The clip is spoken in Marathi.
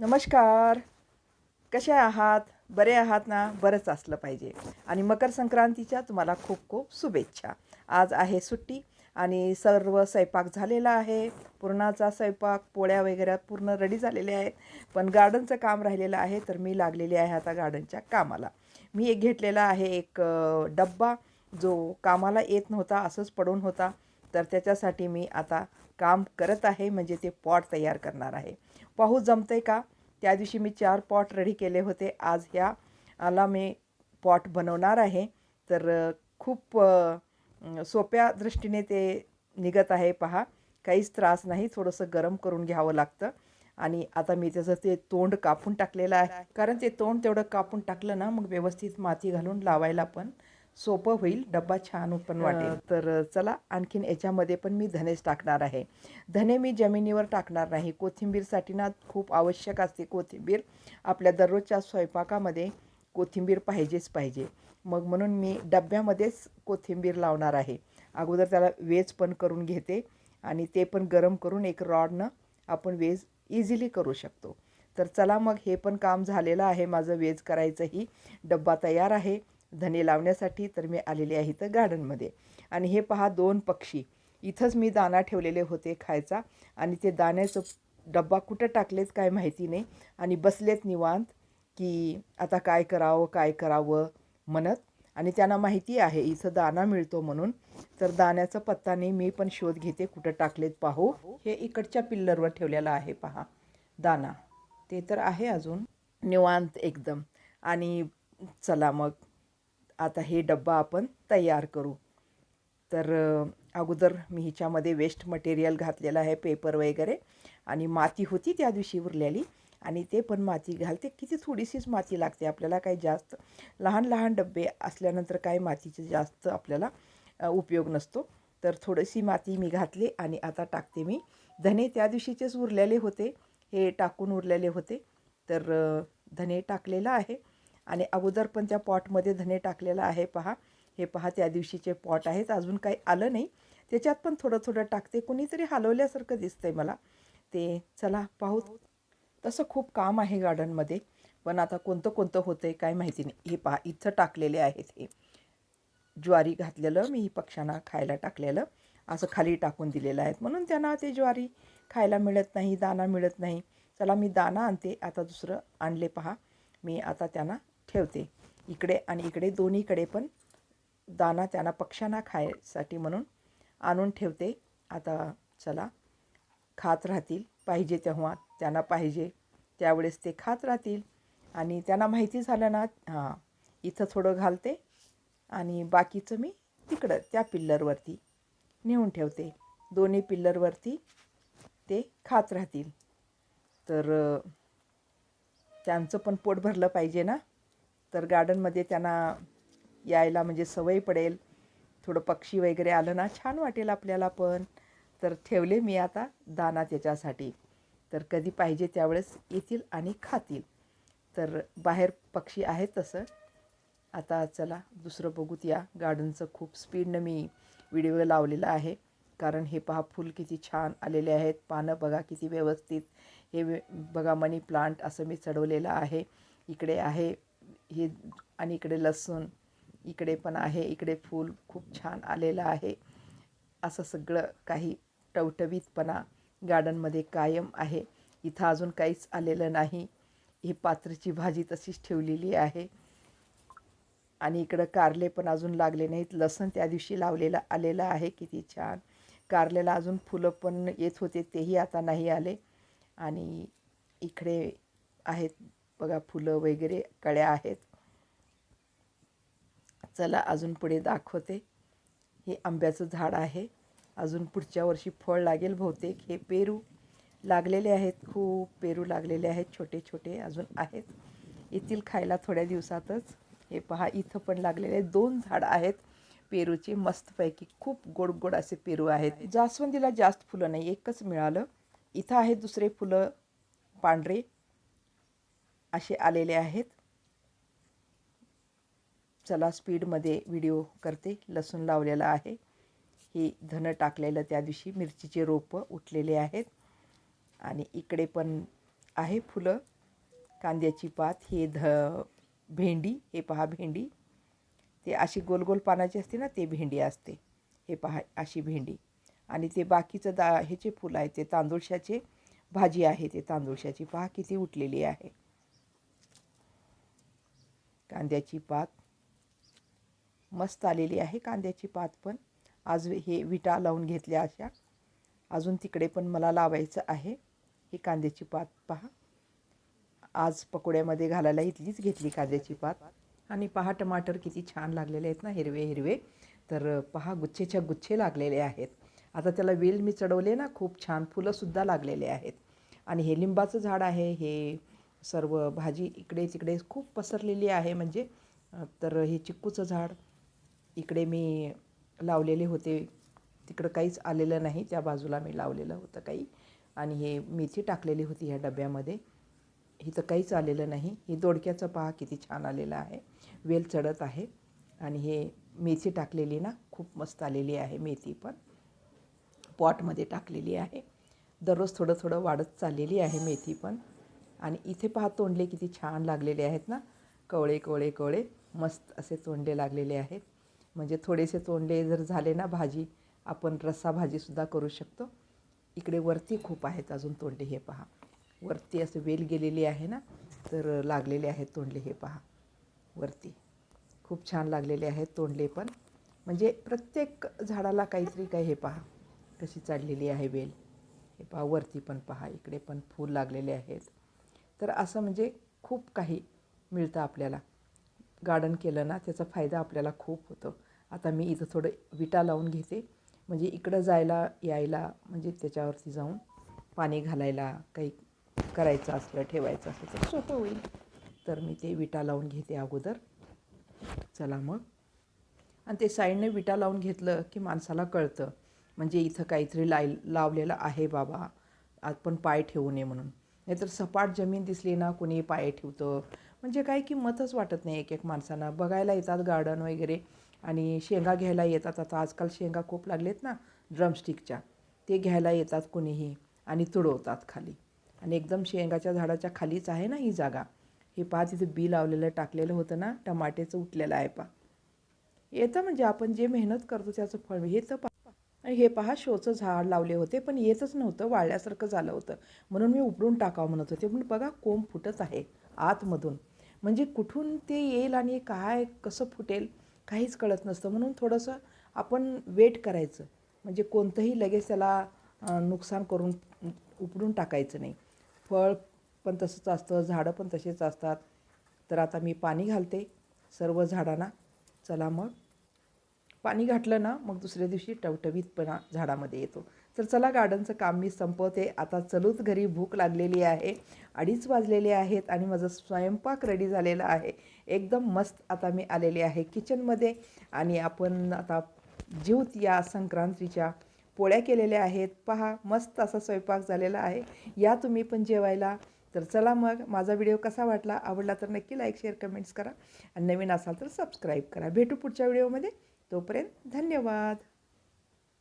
नमस्कार. कसे आहात? बरे आहात ना? बरंच असलं पाहिजे. आणि मकर संक्रांतीच्या तुम्हाला खूप खूप शुभेच्छा. आज आहे सुट्टी आणि सर्व स्वयंपाक झालेला आहे. पुरणाचा स्वयंपाक पोळ्या वगैरे पूर्ण रेडी झालेले आहेत. पण गार्डनचं काम राहिलेलं आहे तर मी लागलेली आहे आता गार्डनच्या कामाला. मी एक घेतलेला आहे एक डब्बा जो कामाला येत नव्हता असंच पडून होता. तर त्याच्यासाठी मी आता काम करत आहे म्हणजे ते पॉट तयार करणार आहे. पाहू जमतंय का? त्या दिवशी मी चार पॉट रेडी केले होते. आज ह्या आला मी पॉट बनवणार आहे. तर खूप सोप्या दृष्टीने ते निघत आहे पहा. काहीच त्रास नाही थोडंसं गरम करून घ्यावं लागतं. आणि आता मी त्याचं ते तोंड कापून टाकलेलं आहे. कारण ते तोंड तेवढं कापून टाकलं ना मग व्यवस्थित माती घालून लावायला पण सोपं होईल डब्बा छान पण वाटेल. तर चला आणखीन याच्यामध्ये पण मी धनेच टाकणार आहे. धने मी जमिनीवर टाकणार नाही. कोथिंबीरसाठी ना खूप आवश्यक असते कोथिंबीर. आपल्या दररोजच्या स्वयंपाकामध्ये कोथिंबीर पाहिजेच पाहिजे. मग म्हणून मी डब्यामध्येच कोथिंबीर लावणार आहे. अगोदर त्याला वेज पण करून घेते आणि ते पण गरम करून एक रॉडनं आपण वेज इझिली करू शकतो. तर चला मग हे पण काम झालेलं आहे माझं वेज करायचंही. डब्बा तयार आहे. धने लावण्यासाठी तर मी आलेले आहे इथं गार्डनमध्ये आणि हे पहा दोन पक्षी. इथंच मी दाणा ठेवलेले होते खायचा आणि ते दाण्याचं डब्बा कुठं टाकलेत काय माहिती नाही. आणि बसलेत निवांत की आता काय करावं काय करावं म्हणत. आणि त्यांना माहिती आहे इथं दाणा मिळतो म्हणून. तर दाण्याचा पत्ता नाही मी पण शोध घेते कुठं टाकलेत पाहू. हे इकडच्या पिल्लरवर ठेवलेलं आहे पहा दाना ते तर आहे अजून निवांत एकदम. आणि चला मग. आता हे डब्बा आपण तयार करू. तर अगोदर मी हिच्यामध्ये वेस्ट मटेरियल घातलेलं आहे पेपर वगैरे. आणि माती होती त्या दिवशी उरलेली. आणि ते पण माती घालते. किती थोडीशीच माती लागते आपल्याला काही जास्त. लहान लहान डबे असल्यानंतर काही मातीचे जास्त आपल्याला उपयोग नसतो. तर थोडीशी माती मी घातली आणि आता टाकते मी. धने त्या दिवशीचेच उरलेले होते. हे टाकून उरलेले होते. तर धने टाकलेलं आहे. आणि अगोदर पण त्या पॉटमध्ये धने टाकलेलं आहे पहा. हे पहा त्या दिवशीचे पॉट आहेत. अजून काही आलं नाही. त्याच्यात पण थोडं थोडं टाकते. कुणीतरी हलवल्यासारखं दिसतंय मला. ते चला पाहू. तसं खूप काम आहे गार्डनमध्ये. पण आता कोणतं कोणतं होतं आहे काय माहिती नाही. हे पहा इथं टाकलेले आहेत हे. ज्वारी घातलेलं मी पक्ष्यांना खायला टाकलेलं. असं खाली टाकून दिलेलं आहेत. म्हणून त्यांना ते ज्वारी खायला मिळत नाही दाना मिळत नाही. चला मी दाना आणते. आता दुसरं आणले पहा. मी आता त्यांना ठेवते. इकडे आणि इकडे दोन्हीकडे पण दाना त्यांना पक्ष्यांना खायसाठी म्हणून आणून ठेवते. आता चला खात राहतील पाहिजे तेव्हा त्यांना पाहिजे. त्यावेळेस ते खात राहतील. आणि त्यांना माहिती झालं ना हां इथं थोडं घालते आणि बाकीचं मी तिकडं त्या पिल्लरवरती नेऊन ठेवते. दोन्ही पिल्लरवरती ते खात राहतील. तर त्यांचं पण पोट भरलं पाहिजे ना. तर गार्डनमध्ये त्यांना यायला म्हणजे सवय पडेल. थोडं पक्षी वगैरे आलं ना छान वाटेल आपल्याला पण. तर ठेवले मी आता दाना त्याच्यासाठी तर कधी पाहिजे त्यावेळेस येतील आणि खातील. तर बाहेर पक्षी आहेत तसं. आता चला दुसरं बघूत या. गार्डनचं खूप स्पीडनं मी व्हिडिओ लावलेला आहे. कारण हे पहा फुल किती छान आलेले आहेत. पानं बघा किती व्यवस्थित. हे बघा मनी प्लांट असं मी चढवलेलं आहे. इकडे आहे हे आणि इकडे लसूण इकडे पण आहे इकडे फूल खूप छान आलेलं आहे. असं सगळं काही टवटवीतपणा गार्डनमध्ये कायम आहे. इथं अजून काहीच आलेलं नाही. ही पात्रची भाजी तशीच ठेवलेली आहे. आणि इकडं कारले पण अजून लागले नाहीत. लसण त्या दिवशी लावलेलं आलेलं आहे. किती छान. कारल्याला अजून फुलं पण येत होते. तेही आता नाही आले. आणि इकडे आहेत बघा फुलं वगैरे कळ्या आहेत. चला अजून पुढे दाखवते. हे आंब्याचं झाड आहे. अजून पुढच्या वर्षी फळ लागेल बहुतेक. हे पेरू लागलेले आहेत. खूप पेरू लागलेले आहेत. छोटे छोटे अजून आहेत. येतील खायला थोड्या दिवसातच. हे पहा इथं पण लागलेले दोन झाडं आहेत. पेरूचे मस्तपैकी खूप गोड गोड असे पेरू आहेत. जास्वंदीला जास्त फुलं नाही एकच मिळालं. इथं आहेत दुसरे फुलं पांढरे. असे आलेले आहेत. चला स्पीडमध्ये व्हिडिओ करते. लसूण लावलेला आहे. हे धनं टाकलेलं त्या दिवशी मिरचीचे रोपं उठलेले आहेत. आणि इकडे पण आहे फुलं. कांद्याची पात हे ध भेंडी हे पहा भेंडी. ते अशी गोल गोल पानाची असते ना ते भेंडी असते. हे पहा अशी भेंडी. आणि ते बाकीचं दा ह्याचे फुलं आहे ते तांदूळशाचे भाजी आहे ते तांदूळशाची. पहा किती उठलेली आहे. कांद्याची पात. मस्त आलेली आहे कांद्याची पात पण. आज हे विटा लावून घेतल्या अशा. अजून तिकडे पण मला लावायचं आहे. ही कांद्याची पात पहा. आज पकोड्यामध्ये घालायला इथलीच घेतली कांद्याची पात. आणि पहा टमाटर किती छान लागलेले आहेत ना हिरवे हिरवे. तर पहा गुच्छेच्या गुच्छे लागलेले आहेत. आता त्याला वेल मी चढवले ना खूप छान फुलंसुद्धा लागलेले आहेत. आणि हे लिंबाचं झाड आहे हे सर्व भाजी इकडे तिकडे खूप पसरलेली आहे. म्हणजे तर हे चिक्कूचं झाड इकडे मी लावलेले होते. तिकडं काहीच आलेलं नाही. त्या बाजूला मी लावलेलं होतं काही. आणि हे मेथी टाकलेली होती ह्या डब्यामध्ये. इथं काहीच आलेलं नाही. हे दोडक्याचं पहा किती छान आलेलं आहे. वेल चढत आहे. आणि हे मेथी टाकलेली ना खूप मस्त आलेली आहे मेथी पण. पॉटमध्ये टाकलेली आहे. दररोज थोडं थोडं वाढत चाललेली आहे मेथी पण. आणि इथे पहा तोंडले किती छान लागलेले आहेत ना. कवळे कवळे कवळे मस्त असे तोंडले लागलेले आहेत. म्हणजे थोडेसे तोंडले जर झाले ना भाजी आपण रस्सा भाजीसुद्धा करू शकतो. इकडे वरती खूप आहेत अजून तोंडले हे पहा. वरती असं वेल गेलेली आहे ना तर लागलेले आहेत तोंडले हे पहा. वरती खूप छान लागलेले आहेत तोंडले पण. म्हणजे प्रत्येक झाडाला काहीतरी काय हे पहा. कशी चाललेली आहे वेल. हे पहा वरती पण पहा इकडे पण फूल लागलेले आहेत. तर असं म्हणजे खूप काही मिळतं आपल्याला. गार्डन केलं ना त्याचा फायदा आपल्याला खूप होतो. आता मी इथं थोडं विटा लावून घेते. म्हणजे इकडं जायला यायला म्हणजे त्याच्यावरती जाऊन पाणी घालायला काही करायचं असलं ठेवायचं असलं तर सोपं होईल. तर मी ते विटा लावून घेते अगोदर. चला मग. आणि ते साईडने विटा लावून घेतलं की माणसाला कळतं. म्हणजे इथं काहीतरी लाय लावलेलं आहे बाबा. आपण पाय ठेवू नये म्हणून. नाहीतर सपाट जमीन दिसली ना कुणी पाय ठेवतं. म्हणजे काही किंमतच वाटत नाही एक एक माणसांना. बघायला येतात गार्डन वगैरे आणि शेंगा घ्यायला येतात. आता आजकाल शेंगा खूप लागलेत ना ड्रमस्टिकच्या ते घ्यायला येतात कुणीही आणि तुडवतात खाली. आणि एकदम शेंगाच्या झाडाच्या खालीच आहे ना ही जागा. हे पहा तिथे बी लावलेलं टाकलेलं होतं ना टमाटेचं उठलेलं आहे पा येतं म्हणजे आपण जे मेहनत करतो त्याचं फळ. हे तर आणि हे पहा शोचं झाड लावले होते पण येतच नव्हतं वाळल्यासारखं झालं होतं. म्हणून मी उपडून टाकावं म्हणत होते. पण बघा कोंब फुटत आहे आतमधून. म्हणजे कुठून ते येईल आणि काय कसं फुटेल काहीच कळत नसतं. म्हणून थोडंसं आपण वेट करायचं. म्हणजे कोणतंही लगेच त्याला नुकसान करून उपडून टाकायचं नाही. फळ पण तसंच असतं झाडं पण तसेच असतात. तर आता मी पाणी घालते सर्व झाडांना. चला मग. पाणी घातलं ना मग दुसऱ्या दिवशी टवटवीतपणा झाडामध्ये येतो. तर चला गार्डनचं काम मी संपवते. आता चलूच घरी भूक लागलेली आहे अडीच वाजलेले आहेत आणि माझं स्वयंपाक रेडी झालेला आहे. एकदम मस्त आता मी आलेले आहे किचनमध्ये आणि आपण आता जीवत या संक्रांतीच्या पोळ्या केलेल्या आहेत. पहा मस्त असा स्वयंपाक झालेला आहे. या तुम्ही पण जेवायला. तर चला मग माझा व्हिडिओ कसा वाटला आवडला तर नक्की लाईक शेअर कमेंट्स करा. आणि नवीन असाल तर सबस्क्राईब करा. भेटू पुढच्या व्हिडिओमध्ये. तोपर्यंत धन्यवाद.